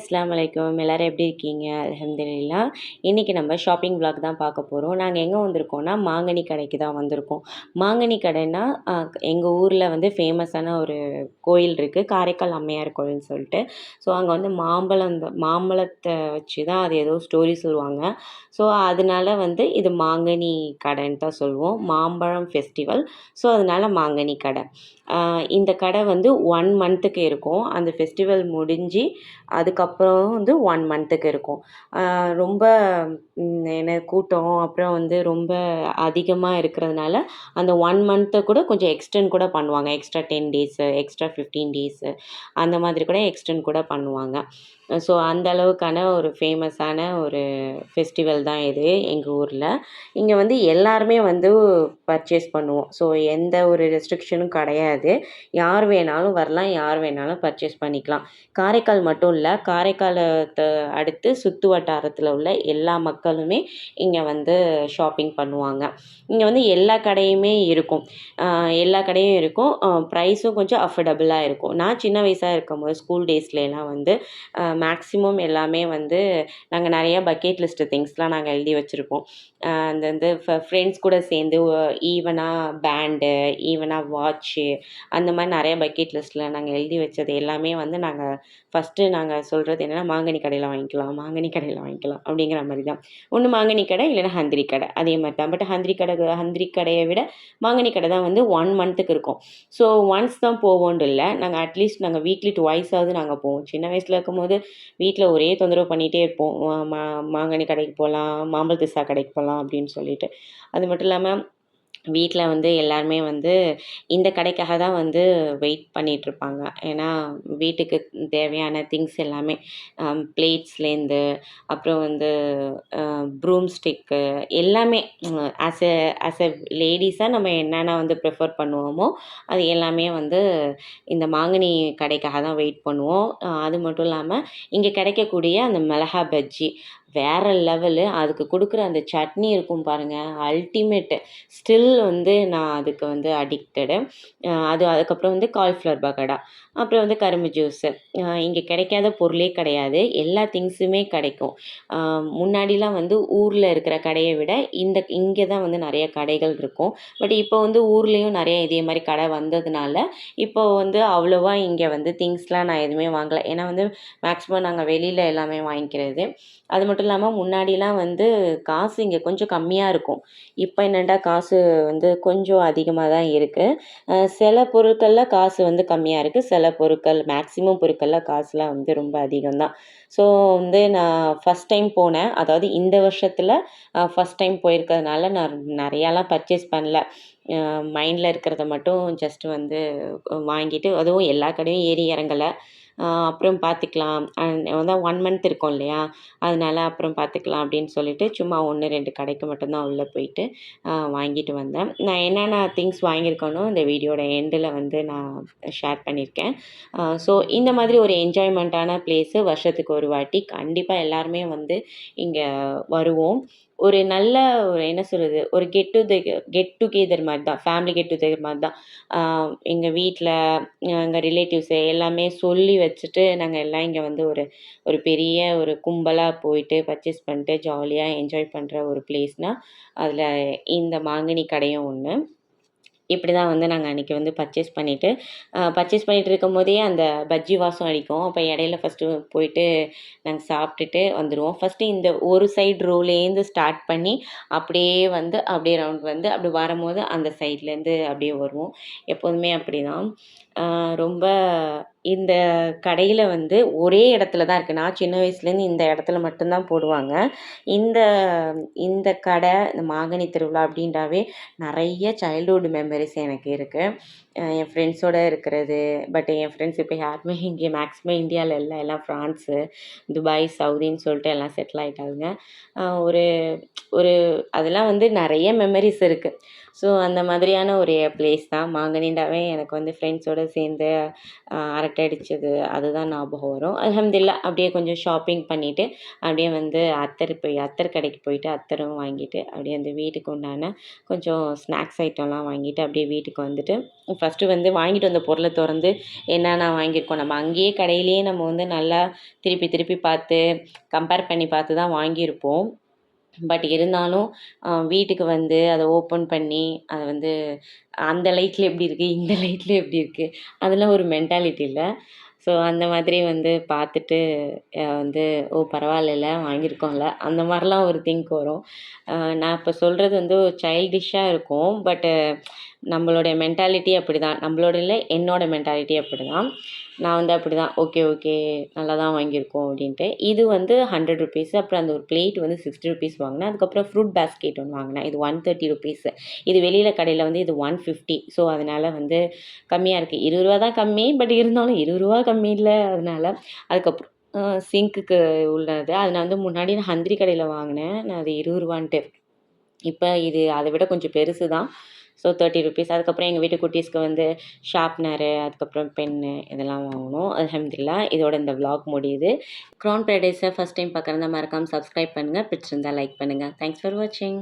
அஸ்லாம் வலைக்கம் எல்லோரும் எப்படி இருக்கீங்க? அலமதுல்லா இன்றைக்கி நம்ம ஷாப்பிங் vlog தான் பார்க்க போகிறோம் நாங்கள் எங்கே வந்திருக்கோம்னா மாங்கனி கடைக்கு தான் வந்திருக்கோம். மாங்கனி கடைன்னா எங்கள் ஊரில் வந்து ஃபேமஸான ஒரு கோயில் இருக்குது காரைக்கால் அம்மையார் கோயில்னு சொல்லிட்டு. ஸோ அங்கே வந்து மாம்பழம் மாம்பழத்தை வச்சு தான் அது ஏதோ ஸ்டோரி சொல்லுவாங்க. ஸோ அதனால வந்து இது மாங்கனி கடைன்னு தான் சொல்லுவோம். மாம்பழம் ஃபெஸ்டிவல் ஸோ அதனால மாங்கனி கடை. இந்த கடை வந்து ஒன் மந்த்துக்கு இருக்கும். அந்த ஃபெஸ்டிவல் முடிஞ்சு அதுக்கப்புறம் அப்புறம் வந்து ஒன் மந்த்துக்கு இருக்கும். ரொம்ப என்ன கூட்டம் அப்புறம் வந்து ரொம்ப அதிகமாக இருக்கிறதுனால அந்த ஒன் மந்த்தை கூட கொஞ்சம் எக்ஸ்டெண்ட் கூட பண்ணுவாங்க. Extra ten days extra fifteen days அந்த மாதிரி கூட எக்ஸ்டெண்ட் கூட பண்ணுவாங்க. ஸோ அந்த அளவுக்கான ஒரு ஃபேமஸான ஒரு ஃபெஸ்டிவல் தான் இது எங்கள் ஊரில். இங்கே வந்து எல்லாருமே வந்து பர்ச்சேஸ் பண்ணுவோம். ஸோ எந்த ஒரு ரெஸ்ட்ரிக்ஷனும் கிடையாது. யார் வேணாலும் வரலாம் யார் வேணாலும் பர்ச்சேஸ் பண்ணிக்கலாம். காரைக்கால் மட்டும் இல்லை காரைக்காலத்தை அடுத்து சுற்று வட்டாரத்தில் உள்ள எல்லா மக்களுமே இங்கே வந்து ஷாப்பிங் பண்ணுவாங்க. இங்கே வந்து எல்லா கடையுமே இருக்கும். எல்லா கடையும் இருக்கும். ப்ரைஸும் கொஞ்சம் அஃபோர்டபுளாக இருக்கும். நான் சின்ன வயசாக இருக்கும்போது ஸ்கூல் டேஸ்லலாம் வந்து மேக்ஸிமம் எல்லாமே வந்து நாங்கள் நிறைய பக்கெட் லிஸ்ட்டு திங்ஸ்லாம் நாங்கள் எழுதி வச்சுருப்போம். அந்த வந்து ஃப்ரெண்ட்ஸ் கூட சேர்ந்து ஈவனாக பேண்டு ஈவனாக வாட்ச்சு அந்த மாதிரி நிறைய பக்கெட் லிஸ்ட்டில் நாங்கள் எழுதி வச்சது எல்லாமே வந்து நாங்கள் ஃபஸ்ட்டு நாங்கள் சொல்கிறது என்னென்னா மாங்கனி கடையில் வாங்கிக்கலாம் மாங்கனி கடையில் வாங்கிக்கலாம் அப்படிங்கிற மாதிரி தான். ஒன்று மாங்கனி கடை இல்லைன்னா ஹந்திரி கடை அதே மாதிரி தான். பட் ஹந்திரி கடை ஹந்திரி கடையை விட மாங்கனி கடை தான் வந்து ஒன் மந்த்துக்கு இருக்கும். ஸோ ஒன்ஸ் தான் போவோன்னு இல்லை. நாங்கள் அட்லீஸ்ட் நாங்கள் வீக்லி டுவைஸாவது நாங்கள் போவோம். சின்ன வயசில் இருக்கும்போது வீட்டில் ஒரே தொந்தரவு பண்ணிகிட்டே இருப்போம். மா- மாங்கனி கடைக்கு போகலாம் மாம்பழ திசா கடைக்கு போகலாம் அப்படின்னு சொல்லிட்டு. அது மட்டும் இல்லாமல் வீட்டில் வந்து எல்லாருமே வந்து இந்த கடைக்காக தான் வந்து வெயிட் பண்ணிகிட்ருப்பாங்க ஏன்னா வீட்டுக்கு தேவையான திங்ஸ் எல்லாமே பிளேட்ஸ்லேருந்து அப்புறம் வந்து ப்ரூம் ஸ்டிக்கு எல்லாமே ஆஸ் எ ஆஸ் எ லேடிஸாக நம்ம என்னென்ன வந்து ப்ரிஃபர் பண்ணுவோமோ அது எல்லாமே வந்து இந்த மாங்கனி கடைக்காக தான் வெயிட் பண்ணுவோம். அது மட்டும் இல்லாமல் இங்கே கிடைக்கக்கூடிய அந்த மிளகா பஜ்ஜி வேறு லெவலு அதுக்கு கொடுக்குற அந்த சட்னி இருக்கும் பாருங்கள் அல்டிமேட்டு ஸ்டில் வந்து நான் அதுக்கு வந்து அடிக்டடு அது அதுக்கப்புறம் வந்து காலிஃப்ளவர் பகடா அப்புறம் வந்து கரும்பு ஜூஸு இங்கே கிடைக்காத பொருளே கிடையாது. எல்லா திங்ஸுமே கிடைக்கும். முன்னாடிலாம் வந்து ஊரில் இருக்கிற கடையை விட இந்த இங்கே தான் வந்து நிறைய கடைகள் இருக்கும். பட் இப்போ வந்து ஊர்லேயும் நிறைய இதே மாதிரி கடை வந்ததுனால இப்போ வந்து அவ்வளோவா இங்கே வந்து திங்ஸ்லாம் நான் எதுவுமே வாங்கலை. ஏன்னா வந்து மேக்ஸிமம் நாங்கள் வெளியில் எல்லாமே வாங்கிக்கிறது. அது மட்டும் மட்டும் இல்லாமல் முன்னாடிலாம் வந்து காசு இங்கே கொஞ்சம் கம்மியாக இருக்கும். இப்போ என்னென்னா காசு வந்து கொஞ்சம் அதிகமாக தான் இருக்குது சில பொருட்களில் காசு வந்து கம்மியாக இருக்குது சில பொருட்கள் மேக்ஸிமம் பொருட்களில் காசுலாம் வந்து ரொம்ப அதிகம்தான் ஸோ வந்து நான் ஃபஸ்ட் டைம் போனேன். அதாவது இந்த வருஷத்தில் ஃபஸ்ட் டைம் போயிருக்கிறதுனால நான் நிறையாலாம் பர்ச்சேஸ் பண்ணல. மைண்டில் இருக்கிறத மட்டும் ஜஸ்ட் வந்து வாங்கிட்டு அதுவும் எல்லா கடையும் ஏறி இறங்கலை. அப்புறம் பார்த்துக்கலாம் வந்து ஒன் மந்த் இருக்கும் இல்லையா? அதனால அப்புறம் பார்த்துக்கலாம் அப்படின்னு சொல்லிட்டு சும்மா ஒன்று ரெண்டு கடைக்கு மட்டும்தான் உள்ளே போயிட்டு வாங்கிட்டு வந்தேன். நான் என்னென்ன திங்ஸ் வாங்கியிருக்கேனோ இந்த வீடியோட எண்டில் வந்து நான் ஷேர் பண்ணியிருக்கேன். ஸோ இந்த மாதிரி ஒரு என்ஜாய்மெண்ட்டான பிளேஸு வருஷத்துக்கு ஒரு வாட்டி கண்டிப்பாக எல்லாருமே வந்து இங்கே வருவோம். ஒரு நல்ல ஒரு என்ன சொல்கிறது ஒரு கெட் டு கெட் டுகெதர் மாதிரி தான் ஃபேமிலி கெட் டுகெதர் மாதிரி தான் எங்கள் வீட்டில் எங்கள் ரிலேட்டிவ்ஸு எல்லாமே சொல்லி வச்சுட்டு நாங்கள் எல்லாம் இங்கே வந்து ஒரு ஒரு பெரிய ஒரு கும்பலாக போயிட்டு பர்ச்சேஸ் பண்ணிட்டு ஜாலியாக என்ஜாய் பண்ணுற ஒரு பிளேஸ்னால் அதில் இந்த மாங்கனி கடையும் ஒன்று இப்படி தான் வந்து நாங்கள் அன்றைக்கி வந்து பர்ச்சேஸ் பண்ணிவிட்டு பர்ச்சேஸ் பண்ணிகிட்டு இருக்கும்போதே அந்த பஜ்ஜி வாசம் அடிக்கும். அப்போ இடையில ஃபஸ்ட்டு போயிட்டு நாங்கள் சாப்பிட்டுட்டு வந்துடுவோம் ஃபஸ்ட்டு இந்த ஒரு சைடு ரோலேருந்து ஸ்டார்ட் பண்ணி அப்படியே வந்து அப்படியே ரவுண்ட் வந்து அப்படி வரும்போது அந்த சைட்லேருந்து அப்படியே வருவோம். எப்போதுமே அப்படி தான் ரொம்ப இந்த கடையில் வந்து ஒரே இடத்துல தான் இருக்குது நான் சின்ன வயசுலேருந்து இந்த இடத்துல மட்டும்தான் போடுவாங்க. இந்த இந்த கடை இந்த மாங்கனி திருவிழா அப்படின்றாவே நிறைய சைல்டுஹுட் மெமரிஸ் எனக்கு இருக்குது என் ஃப்ரெண்ட்ஸோடு இருக்கிறது. பட் என் ஃப்ரெண்ட்ஸ் இப்போ யாருமே இங்கே மேக்ஸிமம் இந்தியாவில் இல்லை. எல்லாம் ஃப்ரான்ஸு துபாய் சவுதின்னு சொல்லிட்டு எல்லாம் செட்டில் ஆகிட்டாங்க ஒரு ஒரு அதெல்லாம் வந்து நிறைய மெமரிஸ் இருக்குது ஸோ அந்த மாதிரியான ஒரு பிளேஸ் தான். மாங்கனிண்டாவே எனக்கு வந்து ஃப்ரெண்ட்ஸோடு சேர்ந்து அரை அரட்டை அடித்தது அதுதான் ஞாபகம் வரும். அலமதுல்லா அப்படியே கொஞ்சம் ஷாப்பிங் பண்ணிவிட்டு அப்படியே வந்து அத்தர் போய் அத்தர் கடைக்கு போயிட்டு அத்தரும் வாங்கிட்டு அப்படியே அந்த வீட்டுக்கு உண்டான கொஞ்சம் ஸ்நாக்ஸ் ஐட்டம்லாம் வாங்கிட்டு அப்படியே வீட்டுக்கு வந்துட்டு ஃபஸ்ட்டு வந்து வாங்கிட்டு வந்த பொருளை திறந்து என்னென்ன வாங்கியிருக்கோம் நம்ம அங்கேயே கடையிலேயே நம்ம வந்து நல்லா திருப்பி திருப்பி பார்த்து கம்பேர் பண்ணி பார்த்து தான் வாங்கியிருப்போம். பட் இருந்தாலும் வீட்டுக்கு வந்து அதை ஓப்பன் பண்ணி அதை வந்து அந்த லைட்டில் எப்படி இருக்குது இந்த லைட்டில் எப்படி இருக்குது அதெல்லாம் ஒரு மென்டாலிட்டி இல்லை. ஸோ அந்த மாதிரி வந்து பார்த்துட்டு வந்து ஓ பரவாயில்ல வாங்கியிருக்கோம்ல அந்த மாதிரிலாம் ஒரு திங்க் வரும். நான் இப்போ சொல்கிறது வந்து சைல்டிஷாக இருக்கும் பட்டு நம்மளுடைய மென்டாலிட்டி அப்படி தான் நம்மளோட இல்லை என்னோடய மென்டாலிட்டி அப்படி தான் நான் வந்து அப்படி தான் ஓகே ஓகே நல்லா தான் வாங்கியிருக்கோம் அப்படின்ட்டு. இது வந்து ஹண்ட்ரட் ருபீஸ் அப்புறம் அந்த ஒரு பிளேட் வந்து சிக்ஸ்டி ருபீஸ் வாங்கினேன். அதுக்கப்புறம் ஃப்ரூட் பேஸ்கெட் ஒன்று வாங்கினேன். இது ஒன் தேர்ட்டி ருபீஸ் இது வெளியில் கடையில் வந்து இது ஒன் ஃபிஃப்டி ஸோ அதனால் வந்து கம்மியாக இருக்குது இருபது ரூபா தான் கம்மி பட் இருந்தாலும் இருபது ரூபா கம்மி இல்லை. அதனால் அதுக்கப்புறம் சிங்க்குக்கு உள்ளது. அது நான் வந்து முன்னாடி நான் ஹந்திரி கடையில் வாங்கினேன். நான் அது இருபது ரூபான்ட்டு. இப்போ இது அதை விட கொஞ்சம் பெருசு தான் ஸோ தேர்ட்டி ருபீஸ் அதுக்கப்புறம் எங்கள் வீட்டு குட்டீஸ்க்கு வந்து ஷார்ப்னரு அதுக்கப்புறம் பென்னு இதெல்லாம் வாங்கணும். அலமதுல்லா இதோட இந்த விளாக் முடியுது. க்ரௌன் பேரடைஸை ஃபஸ்ட் டைம் பார்க்குறதா மறக்காமல் சப்ஸ்கிரைப் பண்ணுங்கள் பிடிச்சிருந்தா லைக் பண்ணுங்கள் தேங்க்ஸ் ஃபார் வாட்சிங்